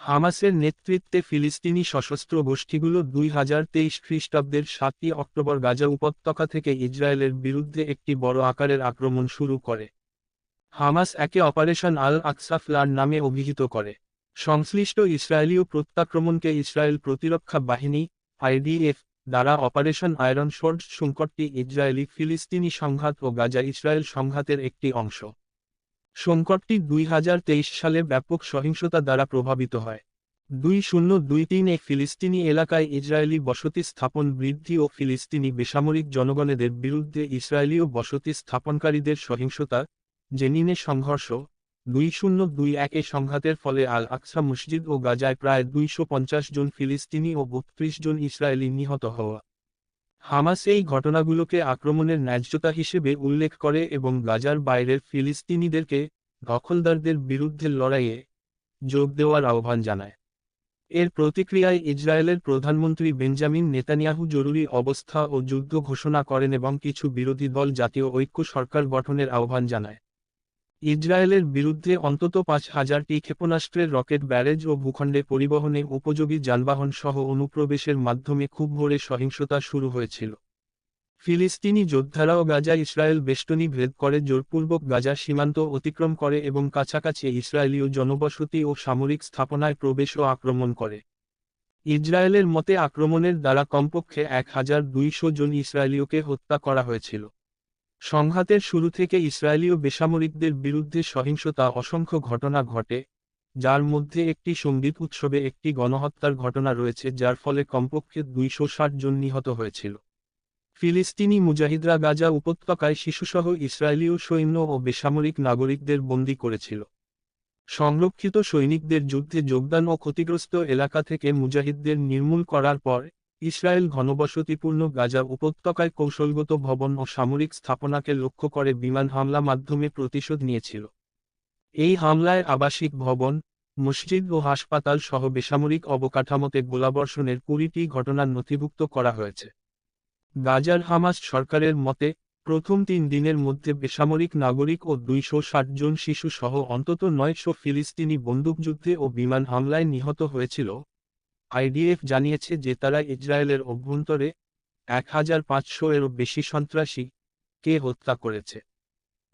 হামাসের নেতৃত্বে ফিলিস্তিনি সশস্ত্র গোষ্ঠীগুলো দুই হাজার তেইশ খ্রিস্টাব্দের সাতই অক্টোবর গাজা উপত্যকা থেকে ইসরায়েলের বিরুদ্ধে একটি বড় আকারের আক্রমণ শুরু করে। হামাস একে অপারেশন আল আকসা নামে অভিহিত করে। সংশ্লিষ্ট ইসরায়েলীয় প্রত্যাক্রমণকে ইসরায়েল প্রতিরক্ষা বাহিনী, আইডিএফ, দ্বারা অপারেশন আয়রন শোর্ড সংকটটি ইসরায়েলি ফিলিস্তিনি সংঘাত ও গাজা ইসরায়েল সংঘাতের একটি অংশ। সংকটটি দুই হাজার তেইশ সালে ব্যাপক সহিংসতা দ্বারা প্রভাবিত হয়। দুই শূন্য দুই তিন এ ফিলিস্তিনি এলাকায় ইসরায়েলি বসতি স্থাপন বৃদ্ধি ও ফিলিস্তিনি বেসামরিক জনগণেদের বিরুদ্ধে ইসরায়েলীয় বসতি স্থাপনকারীদের সহিংসতা, জেনিনে সংঘর্ষ, দুই শূন্য দুই একে সংঘাতের ফলে আল আকসা মসজিদ ও গাজায় প্রায় দুইশো পঞ্চাশ জন ফিলিস্তিনি ও বত্রিশ জন ইসরায়েলি নিহত হওয়া। হামাস এই ঘটনাগুলোকে আক্রমণের ন্যায্যতা হিসেবে উল্লেখ করে এবং গাজার বাইরের ফিলিস্তিনিদেরকে দখলদারদের বিরুদ্ধে লড়াইয়ে যোগ দেওয়ার আহ্বান জানায়। এর প্রতিক্রিয়ায় ইসরায়েলের প্রধানমন্ত্রী বেঞ্জামিন নেতানিয়াহু জরুরি অবস্থা ও যুদ্ধ ঘোষণা করেন এবং কিছু বিরোধী দল জাতীয় ঐক্য সরকার গঠনের আহ্বান জানায়। ইসরায়েলের বিরুদ্ধে অন্তত পাঁচ হাজারটি ক্ষেপণাস্ত্রের রকেট ব্যারেজ ও ভূখণ্ডে পরিবহনে উপযোগী যানবাহন সহ অনুপ্রবেশের মাধ্যমে খুব ভোরে সহিংসতা শুরু হয়েছিল। ফিলিস্তিনি যোদ্ধারাও গাজা ইসরায়েল বেষ্টনী ভেদ করে জোরপূর্বক গাজা সীমান্ত অতিক্রম করে এবং কাছাকাছি ইসরায়েলীয় জনবসতি ও সামরিক স্থাপনায় প্রবেশ ও আক্রমণ করে। ইসরায়েলের মতে আক্রমণের দ্বারা কমপক্ষে এক হাজার দুইশো জন ইসরায়েলীয়কে হত্যা করা হয়েছিল। সংঘাতের শুরু থেকে ইসরায়েলীয় বেসামরিকদের বিরুদ্ধে সহিংসতা অসংখ্য ঘটনা ঘটে, যার মধ্যে একটি সংগীত উৎসবে একটি গণহত্যার ঘটনা রয়েছে, যার ফলে কমপক্ষে দুইশো ষাট জন নিহত হয়েছিল। ফিলিস্তিনি মুজাহিদরা গাজা উপত্যকায় শিশুসহ ইসরায়েলীয় সৈন্য ও বেসামরিক নাগরিকদের বন্দী করেছিল। সংরক্ষিত সৈনিকদের যুদ্ধে যোগদান ও ক্ষতিগ্রস্ত এলাকা থেকে মুজাহিদদের নির্মূল করার পর ইসরায়েল ঘনবসতিপূর্ণ গাজা উপত্যকায় কৌশলগত ভবন ও সামরিক স্থাপনাকে লক্ষ্য করে বিমান হামলা মাধ্যমে প্রতিশোধ নিয়েছিল। এই হামলায় আবাসিক ভবন, মসজিদ ও হাসপাতাল সহ বেসামরিক অবকাঠামোতে গোলাবর্ষণের কুড়িটি ঘটনা নথিভুক্ত করা হয়েছে। গাজার হামাস সরকারের মতে, প্রথম তিন দিনের মধ্যে বেসামরিক নাগরিক ও দুইশো জন শিশু সহ অন্তত নয়শো ফিলিস্তিনি বন্দুকযুদ্ধে ও বিমান হামলায় নিহত হয়েছিল। আইডিএফ জানিয়েছে যে তারা ইসরায়েলের অভ্যন্তরে এক হাজার পাঁচশো এরও বেশি সন্ত্রাসী কে হত্যা করেছে।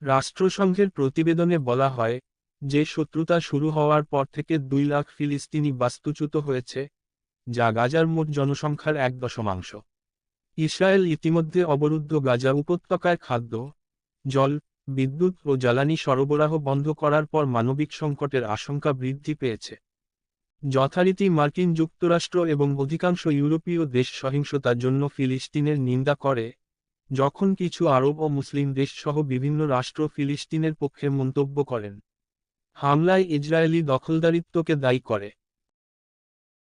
রাষ্ট্রসংঘের প্রতিবেদনে বলা হয় যে শত্রুতা শুরু হওয়ার পর থেকে দুই লাখ ফিলিস্তিনি বাস্তুচ্যুত হয়েছে, যা গাজার মোট জনসংখ্যার এক দশমাংশ। ইসরায়েল ইতিমধ্যে অবরুদ্ধ গাজা উপত্যকায় খাদ্য, জল, বিদ্যুৎ ও জ্বালানি সরবরাহ বন্ধ করার পর মানবিক সংকটের আশঙ্কা বৃদ্ধি পেয়েছে। যথারীতি মার্কিন যুক্তরাষ্ট্র এবং অধিকাংশ ইউরোপীয় দেশ সহিংসতার জন্য ফিলিস্তিনের নিন্দা করে, যখন কিছু আরব ও মুসলিম দেশসহ বিভিন্ন রাষ্ট্র ফিলিস্তিনের পক্ষে মন্তব্য করেন। হামলায় ইসরায়েলি দখলদারিত্বকে দায়ী করে।